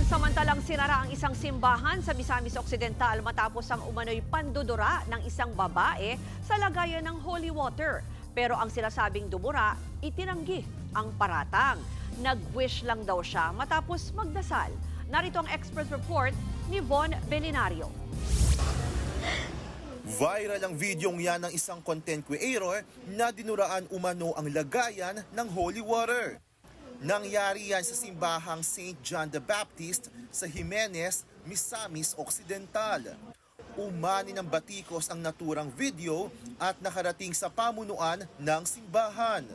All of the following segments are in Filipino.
Pansamantalang sinara ang isang simbahan sa Misamis Occidental matapos ang umano'y pandudura ng isang babae sa lagayan ng holy water. Pero ang sinasabing dumura, itinanggi ang paratang. Nag-wish lang daw siya matapos magdasal. Narito ang expert report ni Von Belinario. Viral ang videong yan ng isang content creator na dinuraan umano ang lagayan ng holy water. Nangyari yan sa simbahang St. John the Baptist sa Jimenez, Misamis Occidental. Umani ng batikos ang naturang video at nakarating sa pamunuan ng simbahan.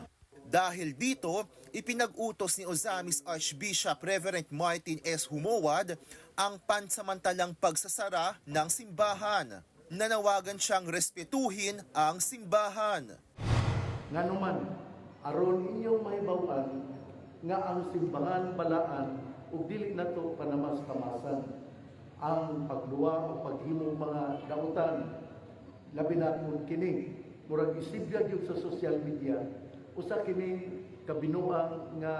Dahil dito, ipinag-utos ni Ozamis Archbishop Reverend Martin S. Humowad ang pansamantalang pagsasara ng simbahan. Nanawagan siyang respetuhin ang simbahan. nga naman aron inyong mahibaw-an nga ang simbahan balaan ug dili nato panamas-tamasan ang pagduwa o paghimo mga dautan labi na kung kini murag isibya gyud sa social media. Usa kini kabinuang nga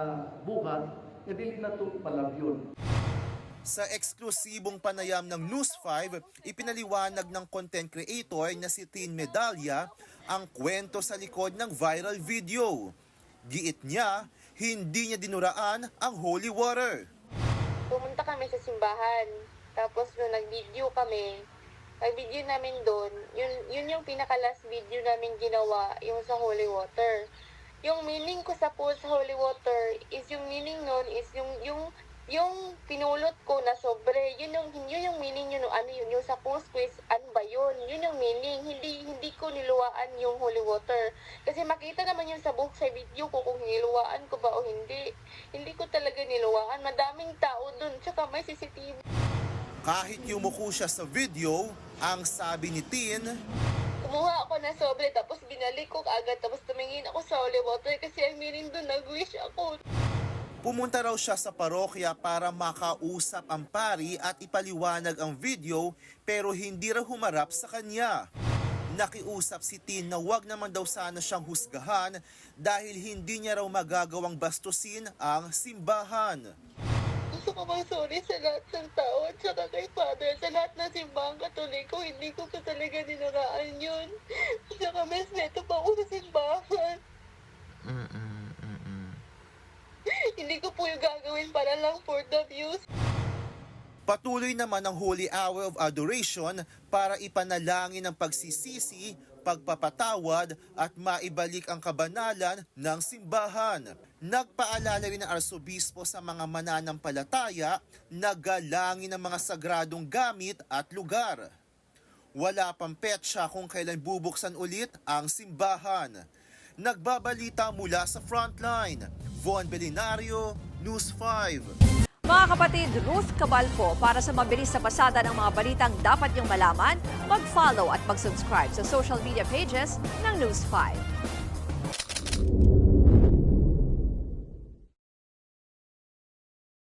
buhat nga dili nato palabyon. Sa eksklusibong panayam ng News 5, ipinaliwanag ng content creator na si Tin Medalya ang kwento sa likod ng viral video. Giit niya, hindi niya dinuraan ang holy water. pumunta kami sa simbahan. Tapos nung nag-video kami, nag-video namin doon, yun, yun yung pinaka-last video namin ginawa, yung sa holy water. Yung meaning ko sa pool sa holy water is yung meaning nun is yung yung yung pinulot ko na sobre, yun yung yun yung meaning yun, ano yun, yung sa post quiz, ano ba yun? Yun yung meaning, hindi hindi ko niluwaan yung holy water. Kasi makita naman yun sa book sa video ko kung niluwaan ko ba o hindi. Hindi ko talaga niluwaan. Madaming tao dun, tsaka may CCTV. Kahit yumuko siya sa video, ang sabi ni Tin, Kumuha ako ng sobre, tapos binalik ko agad, tapos tumingin ako sa holy water kasi ang meaning dun, nag-wish ako. Pumunta raw siya sa parokya para makausap ang pari at ipaliwanag ang video pero hindi raw humarap sa kanya. Nakiusap si Tin na wag naman daw sana siyang husgahan dahil hindi niya raw magagawang bastusin ang simbahan. Gusto ko sorry sa lahat ng tao at saka kay Father, sa lahat ng simbahang katoliko, hindi ko pa talaga ninaraan yun. At saka mas neto pa ako sa simbahan. hindi ko po yung gagawin para lang for the views. Patuloy naman ang Holy Hour of Adoration para ipanalangin ang pagsisisi, pagpapatawad at maibalik ang kabanalan ng simbahan. Nagpaalala rin ang arsobispo sa mga mananampalataya na galangin ang mga sagradong gamit at lugar. Wala pang petsa kung kailan bubuksan ulit ang simbahan. Nagbabalita mula sa frontline. Von Belinario, News 5. Mga kapatid, Ruth Cabalco, para sa mabilis na pasada ng mga balitang dapat niyong malaman, mag-follow at mag-subscribe sa social media pages ng News 5.